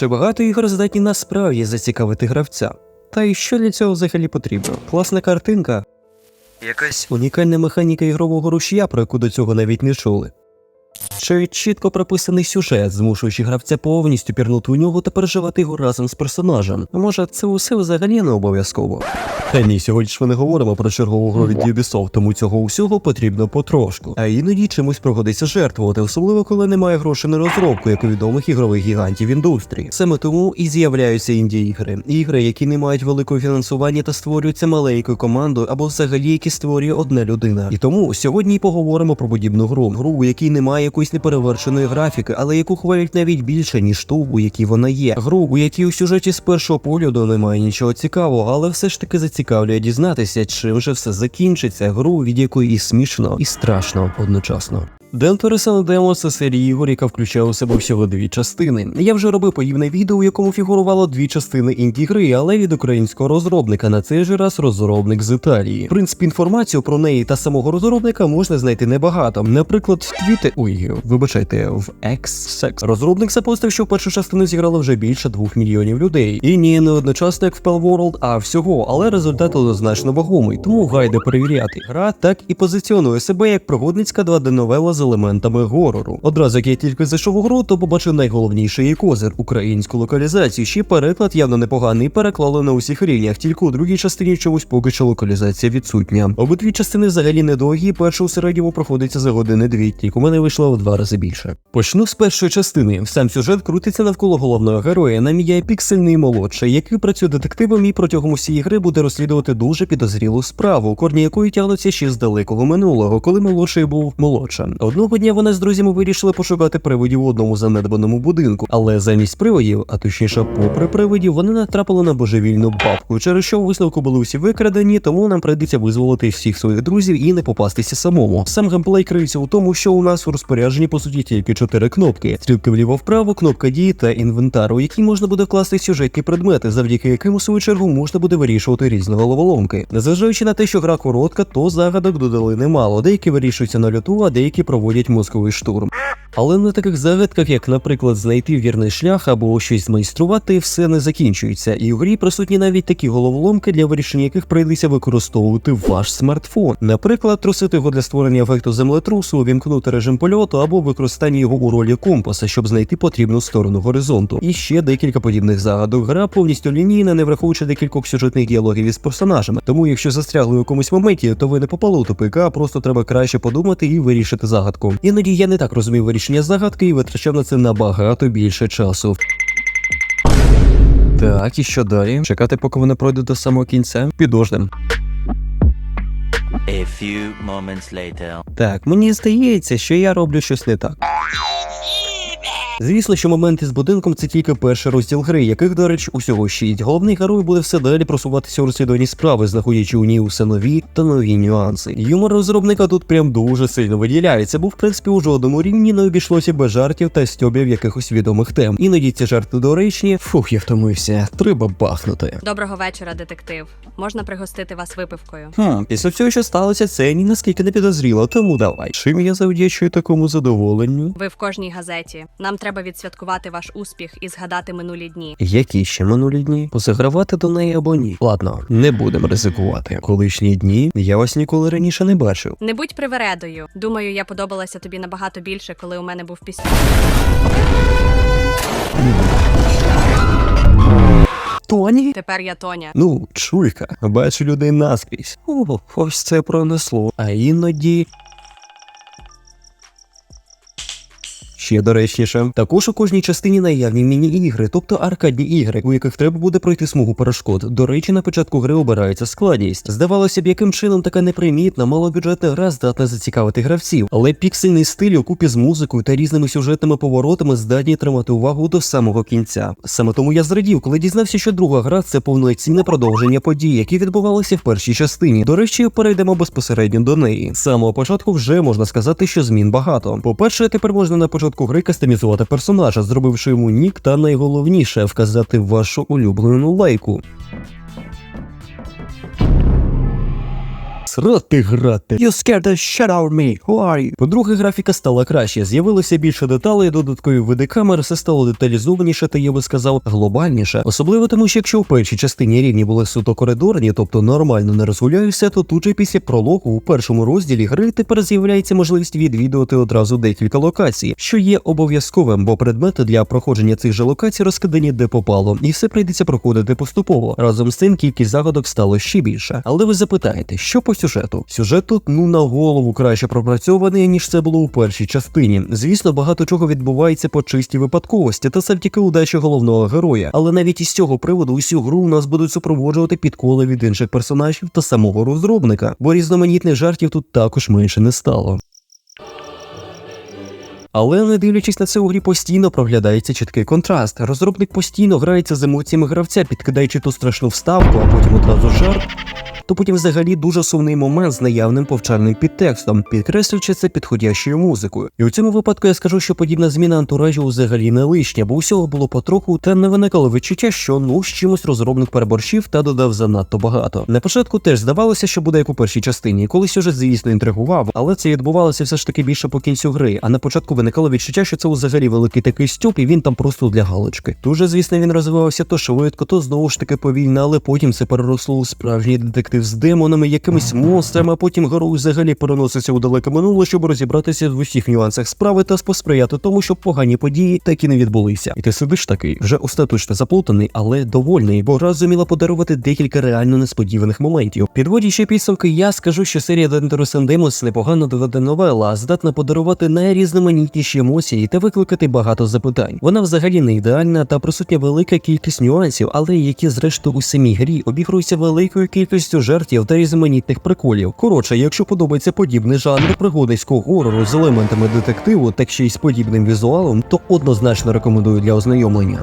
Чи багато ігор здатні насправді зацікавити гравця? Та й що для цього взагалі потрібно? Класна картинка? Якась унікальна механіка ігрового рушія, про яку до цього навіть не чули. Чи чітко прописаний сюжет, змушуючи гравця повністю пірнути у нього та переживати його разом з персонажем. Може, це усе взагалі не обов'язково. Та ні, сьогодні ж ми не говоримо про чергову гру від Ubisoft, тому цього усього потрібно потрошку. А іноді чимось прогодиться жертвувати, особливо коли немає грошей на розробку, як у відомих ігрових гігантів індустрії. Саме тому і з'являються інді ігри. Ігри, які не мають великого фінансування та створюються маленькою командою, або взагалі які створює одна людина. І тому сьогодні поговоримо про подібну гру. Гру, у якій немає якоїсь неперевершеної графіки, але яку хвалять навіть більше, ніж ту, у якій вона є. Гру, у якій у сюжеті з першого погляду немає нічого цікавого, але все ж таки зацікавлює дізнатися, чим же все закінчиться. Гру, від якої і смішно, і страшно одночасно. Dentorison Demo – це серія ігор, яка включає у себе всього дві частини. Я вже робив подібне відео, у якому фігурувало дві частини інді гри, але від українського розробника. На цей же раз розробник з Італії. В принципі, інформацію про неї та самого розробника можна знайти небагато. Наприклад, в твіті... Ой, вибачайте, в X Розробник запостив, що в першу частину зіграло вже більше двох мільйонів людей. І ні, не одночасно як в Palworld, а всього, але результат однозначно вагомий, тому гайде перевіряти. Гра так і позиціонує себе як пригодницька 2D-новела з елементами горору. Одразу як я тільки зайшов у гру, то побачив найголовніший її козир українську локалізацію. Ще переклад явно непоганий, переклали на усіх рівнях, тільки у другій частині чомусь поки що локалізація відсутня. Обидві частини взагалі недовгі, перша у середньому проходиться за години дві, тільки у мене вийшло в два рази більше. Почну з першої частини. Сам сюжет крутиться навколо головного героя, нам є піксельний молодший, який працює детективом і протягом усієї гри буде розслідувати дуже підозрілу справу, корні якої тягнуться ще з далекого минулого, коли молодший був молодша. Одного дня вони з друзями вирішили пошукати привидів у одному занедбаному будинку, але замість привидів, а точніше, попри привидів, вони натрапили на божевільну бабку, через що у висновку були усі викрадені, тому нам прийдеться визволити всіх своїх друзів і не попастися самому. Сам геймплей криється у тому, що у нас у розпорядженні по суті тільки чотири кнопки: стрілки вліво-вправо, кнопка дії та інвентар, у який можна буде вкласти сюжетні предмети, завдяки яким у свою чергу можна буде вирішувати різні головоломки. Незважаючи на те, що гра коротка, то загадок додали немало. Деякі вирішуються на льоту, а деякі проводять мозковий штурм. Але на таких загадках, як, наприклад, знайти вірний шлях або щось змайструвати, все не закінчується. І у грі присутні навіть такі головоломки, для вирішення яких прийдеться використовувати ваш смартфон. Наприклад, трусити його для створення ефекту землетрусу, увімкнути режим польоту або використання його у ролі компаса, щоб знайти потрібну сторону горизонту. І ще декілька подібних загадок. Гра повністю лінійна, не враховуючи декількох сюжетних діалогів із персонажами. Тому, якщо застрягли у якомусь моменті, то ви не попали у тупик, а просто треба краще подумати і вирішити загадку. Іноді я не так розумів вирішення загадки і витрачав на це набагато більше часу. Так, і що далі? Чекати, поки вони пройдуть до самого кінця? Підождем. A few moments later. Так, мені здається, що я роблю щось не так. Звісно, що моменти з будинком це тільки перший розділ гри, яких, до речі, усього шість. Головний герой буде все далі просуватися у розслідуванні справи, знаходячи у ній усе нові та нові нюанси. Юмор розробника тут прям дуже сильно виділяється, бо в принципі у жодному рівні не обійшлося без жартів та стьобів якихось відомих тем. Іноді ці жарти доречні. Фух, я втомився. Треба бахнути. Доброго вечора, детектив. Можна пригостити вас випивкою. Хм, після всього, що сталося, це ні наскільки не підозріло, тому давай. Чим я завдячую такому задоволенню? Ви в кожній газеті. Нам треба відсвяткувати ваш успіх і згадати минулі дні. Які ще минулі дні? Позагравати до неї або ні? Ладно, не будемо ризикувати. Колишні дні я вас ніколи раніше не бачив. Не будь привередою. Думаю, я подобалася тобі набагато більше, коли у мене був пісня. Тоні? Тепер я Тоня. Ну, чуйка, бачу людей наскрізь. О, ось це пронесло. А іноді. Ще доречніше, також у кожній частині наявні міні-ігри, тобто аркадні ігри, у яких треба буде пройти смугу перешкод. До речі, на початку гри обирається складність. Здавалося б, яким чином така непримітна, малобюджетна гра здатна зацікавити гравців, але піксельний стиль у купі з музикою та різними сюжетними поворотами здатні тримати увагу до самого кінця. Саме тому я зрадів, коли дізнався, що друга гра це повноцінне продовження подій, які відбувалися в першій частині. До речі, перейдемо безпосередньо до неї. З самого початку вже можна сказати, що змін багато. По-перше, тепер можна на початку гри кастомізувати персонажа, зробивши йому нік та найголовніше вказати вашу улюблену лайку. Срати грати. You scared the shit out of me. Who are you? По-друге, графіка стала краще. З'явилося більше деталей, додаткові види камер, все стало деталізованіше та я би сказав глобальніше. Особливо тому, що якщо в першій частині рівні були суто коридорні, тобто нормально не розгуляюся, то тут же після прологу у першому розділі гри тепер з'являється можливість відвідувати одразу декілька локацій, що є обов'язковим, бо предмети для проходження цих же локацій розкидані де попало, і все прийдеться проходити поступово. Разом з цим кількість загадок стало ще більше. Але ви запитаєте, що по сюжету? Сюжет тут ну на голову краще пропрацьований, ніж це було у першій частині. Звісно, багато чого відбувається по чистій випадковості та завдяки удачі головного героя. Але навіть із цього приводу усю гру у нас будуть супроводжувати підколи від інших персонажів та самого розробника, бо різноманітних жартів тут також менше не стало. Але не дивлячись на це у грі постійно проглядається чіткий контраст. Розробник постійно грається з емоціями гравця, підкидаючи ту страшну вставку, а потім одразу жарт. То потім взагалі дуже сумний момент з наявним повчальним підтекстом, підкреслюючи це підходящою музикою. І у цьому випадку я скажу, що подібна зміна антуражу взагалі не лишня, бо усього було потроху, та не виникало відчуття, що ну з чимось розробник переборщив та додав занадто багато. На початку теж здавалося, що буде як у першій частині, коли сюжет, звісно, інтригував, але це відбувалося все ж таки більше по кінцю гри. А на початку виникало відчуття, що це взагалі великий такий стьоп, і він там просто для галочки. Дуже, звісно, він розвивався то швидко, то знову ж таки повільно, але потім це переросло у справжній детектив з демонами, якимись монстрами, а потім герой взагалі переноситься у далеке минуле, щоб розібратися в усіх нюансах справи та посприяти тому, щоб погані події так і не відбулися. І ти сидиш такий, вже остаточно заплутаний, але довольний, бо гра зуміла подарувати декілька реально несподіваних моментів. Підводячи підсумки, я скажу, що серія Dangerous and непогано доведена новела, здатна подарувати найрізноманітніші емоції та викликати багато запитань. Вона взагалі не ідеальна та присутня велика кількість нюансів, але які зрештою у самій грі обігруються великою кількістю жартів та різноманітних приколів. Коротше, якщо подобається подібний жанр пригодницького горору з елементами детективу, так ще й з подібним візуалом, то однозначно рекомендую для ознайомлення.